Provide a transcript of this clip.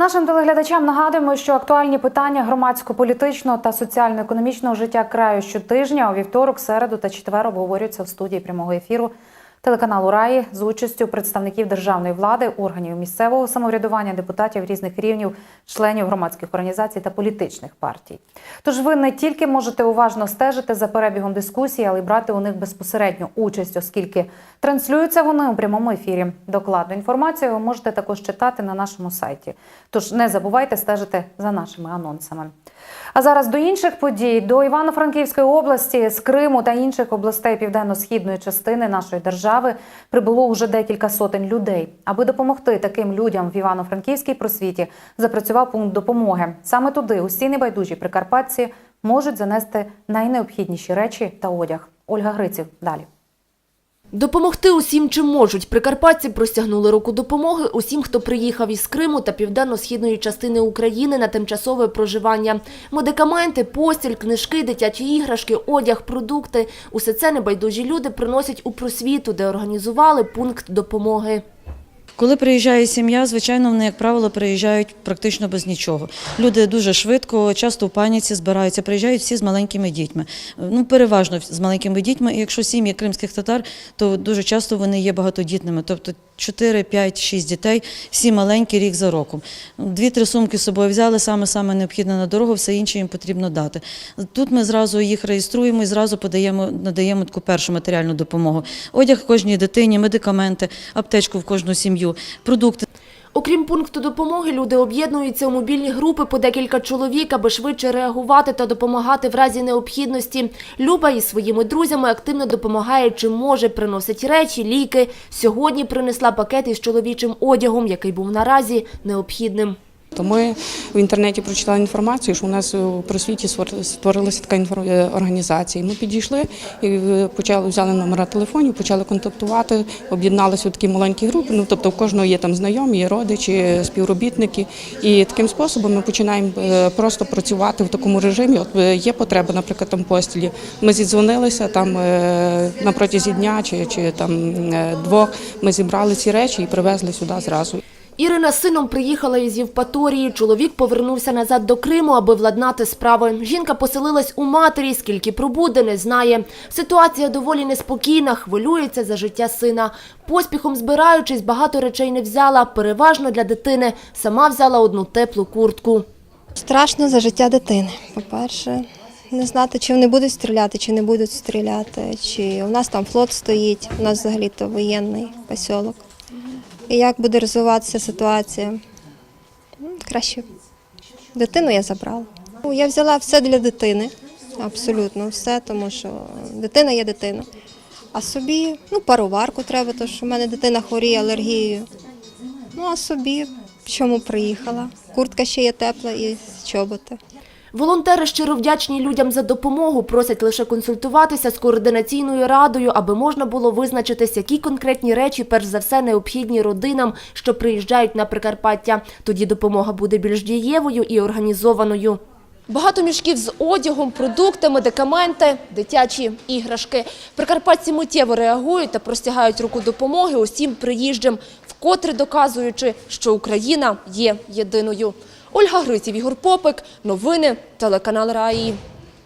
Нашим телеглядачам нагадуємо, що актуальні питання громадсько-політичного та соціально-економічного життя краю щотижня у вівторок, середу та четвер обговорюються в студії прямого ефіру телеканалу Раї з участю представників державної влади, органів місцевого самоврядування, депутатів різних рівнів, членів громадських організацій та політичних партій. Тож ви не тільки можете уважно стежити за перебігом дискусії, але й брати у них безпосередню участь, оскільки транслюються вони у прямому ефірі. Докладну інформацію ви можете також читати на нашому сайті. Тож не забувайте стежити за нашими анонсами. А зараз до інших подій до Івано-Франківської області з Криму та інших областей південно-східної частини нашої держави прибуло уже декілька сотень людей. Аби допомогти таким людям в Івано-Франківській просвіті, запрацював пункт допомоги. Саме туди усі небайдужі прикарпатці можуть занести найнеобхідніші речі та одяг. Ольга Гриців далі. Допомогти усім, чим можуть. Прикарпатці простягнули руку допомоги усім, хто приїхав із Криму та південно-східної частини України на тимчасове проживання. Медикаменти, постіль, книжки, дитячі іграшки, одяг, продукти – усе це небайдужі люди приносять у просвіту, де організували пункт допомоги. Коли приїжджає сім'я, звичайно, вони, як правило, приїжджають практично без нічого. Люди дуже швидко, часто в паніці збираються, приїжджають всі з маленькими дітьми. Ну, переважно з маленькими дітьми. І якщо сім'ї кримських татар, то дуже часто вони є багатодітними. Тобто 4, 5, 6 дітей, всі маленькі рік за роком. Дві-три сумки з собою взяли, саме саме необхідне на дорогу, все інше їм потрібно дати. Тут ми зразу їх реєструємо і зразу подаємо, надаємо таку першу матеріальну допомогу. Одяг кожній дитині, медикаменти, аптечку в кожну сім'ю, продукти. Окрім пункту допомоги, люди об'єднуються у мобільні групи по декілька чоловік, аби швидше реагувати та допомагати в разі необхідності. Люба із своїми друзями активно допомагає, чим може, приносить речі, ліки. Сьогодні принесла пакет із чоловічим одягом, який був наразі необхідним. То ми в інтернеті прочитали інформацію, що у нас у просвіті створ- створилася така е, організація. Ми підійшли і почали взяли номера телефонів, почали контактувати, об'єдналися у такі маленькі групи. Ну тобто у кожного є там знайомі, родичі, співробітники. І таким способом ми починаємо е, просто працювати в такому режимі. От е, є потреба, наприклад, там постілі. Ми зідзвонилися там на протязі дня чи, чи там двох. Ми зібрали ці речі і привезли сюди зразу. Ірина з сином приїхала із Євпаторії. Чоловік повернувся назад до Криму, аби владнати справи. Жінка поселилась у матері, скільки пробуде, не знає. Ситуація доволі неспокійна, хвилюється за життя сина. Поспіхом збираючись, багато речей не взяла, переважно для дитини. Сама взяла одну теплу куртку. Страшно за життя дитини. По-перше, не знати, чи вони будуть стріляти, чи не будуть стріляти, чи у нас там флот стоїть, у нас взагалі-то воєнний посілок. І як буде розвиватися ситуація? Краще дитину я забрала. Ну, Я взяла все для дитини, абсолютно все, тому що дитина є дитина. А собі, ну, пароварку треба, тому що в мене дитина хворіє алергією. Ну, а собі, чому приїхала. Куртка ще є тепла і чоботи. Волонтери щиро вдячні людям за допомогу, просять лише консультуватися з координаційною радою, аби можна було визначитись, які конкретні речі, перш за все, необхідні родинам, що приїжджають на Прикарпаття. Тоді допомога буде більш дієвою і організованою. Багато мішків з одягом, продукти, медикаменти, дитячі іграшки. Прикарпатці миттєво реагують та простягають руку допомоги усім приїжджим, вкотре доказуючи, що Україна є єдиною. Ольга Гриців, Ігор Попик. Новини. Телеканал Раї.